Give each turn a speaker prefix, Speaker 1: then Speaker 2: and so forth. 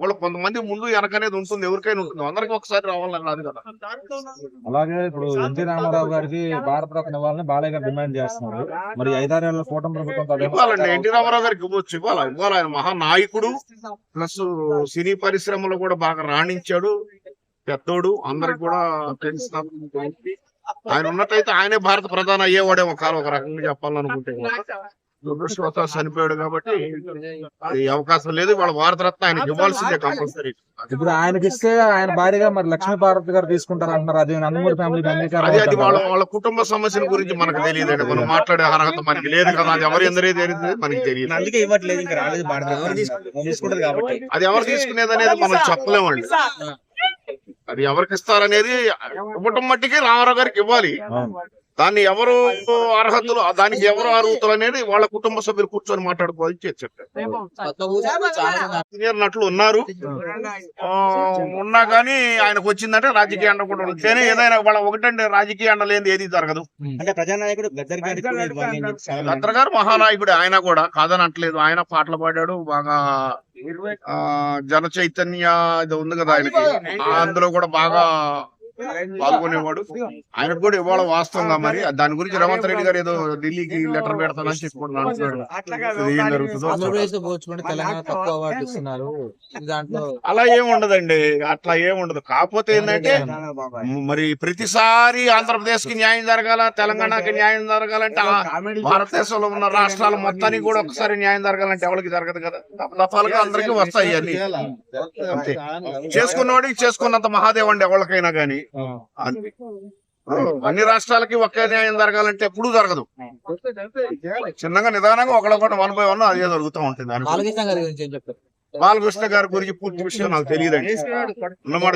Speaker 1: వాళ్ళు కొంతమంది ముందు వెనకనేది ఉంటుంది ఎవరికైనా ఉంటుంది. అందరికి ఒకసారి రావాలని రాదు కదా.
Speaker 2: అలాగే ఇప్పుడు ఎన్టీ రామారావు గారికి భారత రత్న ఇవ్వాలని బాలయ్య గారు డిమాండ్ చేస్తున్నారు. మరి ఐదారేళ్ళ కూటమి ప్రభుత్వం
Speaker 1: ఇవ్వాలండి. ఎన్టీ రామారావు గారికి ఇవ్వచ్చు ఇవ్వాలి? ఇవ్వాలి? ఆయన మహానాయకుడు. ప్లస్ సినీ పరిశ్రమలో కూడా బాగా రాణించాడు. పెద్దోడు. అందరికి కూడా తెలిసిన ఆయన ఉన్నట్టయితే ఆయనే భారత ప్రధాని అయ్యేవాడేమో కాలం ఒక రకంగా చెప్పాలనుకుంటే. దురదృష్టవశాత్తు చనిపోయాడు కాబట్టి ఈ అవకాశం లేదు. వాళ్ళ భారతరత్న ఆయనకి ఇవ్వాల్సిందే కంపల్సరీ.
Speaker 2: ఇప్పుడు ఆయనకి ఇస్తే ఆయన భార్యగా మరి లక్ష్మీ భారతి గారు తీసుకుంటారు అంటున్నారు అది నందమూరి అంగీకారం
Speaker 1: అది అది వాళ్ళ? వాళ్ళ కుటుంబ సమస్యల గురించి మనకు తెలియదండి. మనం మాట్లాడే అర్హత మనకి లేదు కదా. అది ఎవరి ఎందరే తెలియదు. మనకి తెలియదు.
Speaker 3: అందుకే ఇవ్వట్లేదు. ఇంకా రాలేదు భారత కాబట్టి.
Speaker 1: అది ఎవరు తీసుకునేది అనేది మనం చెప్పలేమండి. అది ఎవరికి ఇస్తారనేది ఇవ్వటం మట్టికి రామారావు గారికి ఇవ్వాలి. దాన్ని ఎవరు అర్హతలు దానికి ఎవరు అర్హతలు అనేది వాళ్ళ కుటుంబ సభ్యులు కూర్చొని మాట్లాడుకోవాలి చెప్పారు. సీనియర్ నటులు ఉన్నారు. ఉన్నా కానీ ఆయనకు వచ్చిందంటే రాజకీయ అండ కూడా ఉంటేనే ఏదైనా వాళ్ళ ఒకటంటే రాజకీయ అండ లేని ఏది జరగదు.
Speaker 3: అంటే ప్రజానాయకుడు గద్దర్
Speaker 1: గారు మహానాయకుడు ఆయన కూడా కాదని అంటలేదు ఆయన పాటలు పాడాడు బాగా ఆ జన చైతన్య ఇది ఉంది కదా ఆయనకి. అందులో కూడా బాగా పాల్గొనేవాడు. ఆయనకు కూడా ఇవాళ వాస్తవంగా మరి దాని గురించి రేవంత్ రెడ్డి గారు ఏదో ఢిల్లీకి లెటర్ పెడతానని
Speaker 4: దాంట్లో
Speaker 1: అలా ఏం ఉండదండి. అట్లా ఏం ఉండదు. కాకపోతే ఏంటంటే మరి ప్రతిసారి ఆంధ్రప్రదేశ్కి న్యాయం జరగాల తెలంగాణకి న్యాయం జరగాలంటే భారతదేశంలో ఉన్న రాష్ట్రాల మొత్తానికి కూడా ఒకసారి న్యాయం జరగాలంటే ఎవరికి జరగదు కదా? దఫాలుగా అందరికీ వస్తాయి అన్ని. అంతే. చేసుకున్నవాడికి చేసుకున్నంత మహాదేవండి ఎవరికైనా గానీ. అంతే. అన్ని రాష్ట్రాలకి ఒకే న్యాయం జరగాలంటే ఎప్పుడు జరగదు. చిన్నగా నిదానంగా ఒకళ్ళొకటి వన్ బై వన్ అదే జరుగుతూ ఉంటుంది.
Speaker 4: బాలకృష్ణ గారి గురించి ఏం చెప్తారు?
Speaker 1: బాలకృష్ణ గారి గురించి పూర్తి విషయం నాకు తెలియదండి. ఉన్నమాట